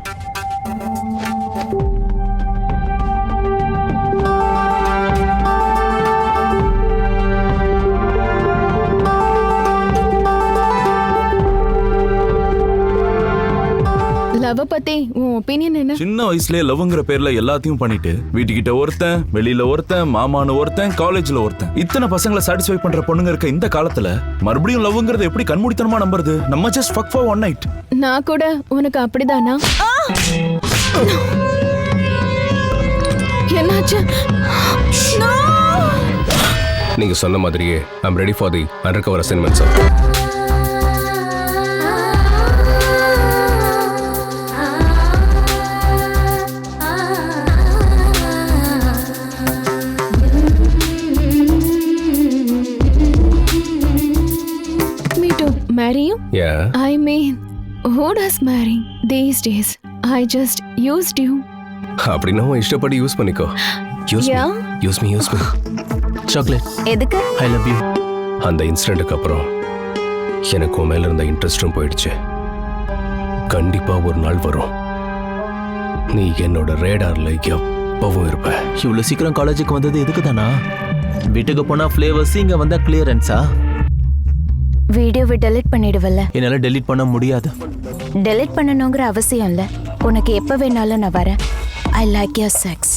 Thank you. Love பத்தி உன் opinion என்ன? சின்ன வயசுலயே லவ்ங்கிற பேர்ல எல்லாத்தையும் பண்ணிட்டு வீட்டுக்கிட்ட ஒருத்தன் வெளியில ஒருத்தன் மாமான்னு ஒருத்தன் காலேஜ்ல ஒருத்தன். இத்தனை பசங்களை சாட்டிஸ்ஃபை பண்ற பொண்ணுங்க இருக்க இந்த காலத்துல மறுபடியும் லவ்ங்கிறத எப்படி கண்மூடித்தனமா நம்புறது? நம்ம just fuck for one night நான் கூட உனக்கு அப்படிதானா? என்னாச்சு! நீங்க சொன்ன மாதிரியே I'm ready for the under cover assignment sir Marry you? ஏ I mean, who does marry these days? I just used you. அப்படின்னா உன் இஷ்டப்படி யூஸ் பண்ணிக்கோ. Use Yeah? Use me use me chocolate எதுக்கு? ஐ லவ் யூ அந்த இன்சிடென்ட்டுக்கு அப்புறம் எனக்கு உன் மேல இருந்த இன்ட்ரெஸ்டும் போயிடுச்சு. கண்டிப்பா ஒரு நாள் வரும். நீ என்னோட ரேடார்ல எப்பவும் இருப்ப. இவ்வளோ சீக்கிரம் காலேஜுக்கு வந்தது எதுக்கு தானா வீட்டுக்கு போனா ஃப்ளேவர்ஸ் இங்க வந்தா கிளியரன்ஸா வீடியோவை டெலிட் பண்ணிடுவல்ல. என்னால டெலீட் பண்ண முடியாது. டெலிட் பண்ணணுங்கிற அவசியம் இல்லை. உனக்கு எப்போ வேணாலும் நான் வரேன். I like your sex